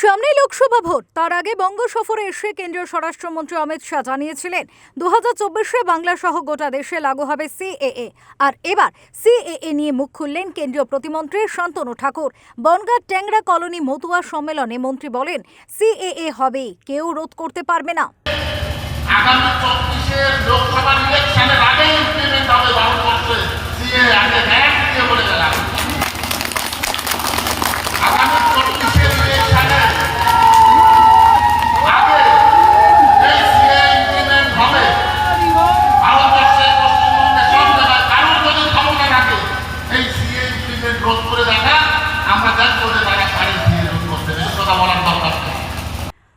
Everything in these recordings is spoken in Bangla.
সামনে লোকসভা ভোট। তার আগে বঙ্গ সফরে এসে কেন্দ্রীয় স্বরাষ্ট্রমন্ত্রী অমিত শাহ জানিয়েছিলেন দু হাজার চব্বিশে বাংলা সহ গোটা দেশে লাগু হবে সিএএ। আর এবার সিএএ নিয়ে মুখ খুললেন কেন্দ্রীয় প্রতিমন্ত্রী শান্তনু ঠাকুর। বনগাঁর ট্যাংরা কলোনি মতুয়া সম্মেলনে মন্ত্রী বলেন, সিএএ হবে কেউ রোধ করতে পারবে না। রোধ করে দেখা আমরা দেখব যে তারা পারে সিএ রোধ করতে কথা বলার দরকার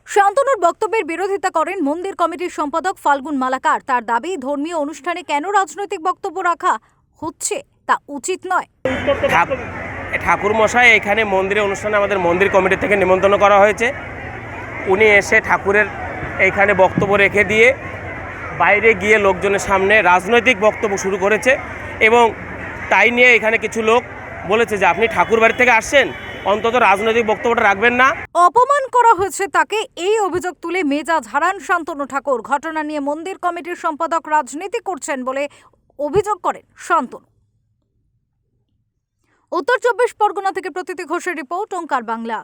শান্তনুর বক্তব্যের বিরোধিতা করেন মন্দির কমিটির সম্পাদক ফাল্গুন মালাকার। তার দাবি ধর্মীয় অনুষ্ঠানে কেন রাজনৈতিক বক্তব্য রাখা হচ্ছে তা উচিত নয়। ঠাকুর মশাই এখানে মন্দিরে অনুষ্ঠানে আমাদের মন্দির কমিটি থেকে নিমন্ত্রণ করা হয়েছে। উনি এসে ঠাকুরের এইখানে বক্তব্য রেখে দিয়ে বাইরে গিয়ে লোকজনের সামনে রাজনৈতিক বক্তব্য শুরু করেছে এবং তাই নিয়ে এখানে কিছু লোক বলেছে যে আপনি ঠাকুর বাড়ি থেকে আসছেন, অন্তত রাজনৈতিক বক্তব্যটা রাখবেন না। অপমান করা হয়েছে তাকে, এই অভিযোগ তুলে মেজাজ হারান শান্তনু ঠাকুর। ঘটনা নিয়ে মন্দির কমিটির সম্পাদক রাজনীতি করছেন বলে অভিযোগ করেন শান্তনু। উত্তর চব্বিশ পরগনা থেকে প্রতীতি ঘোষের রিপোর্ট, ওঙ্কার বাংলা।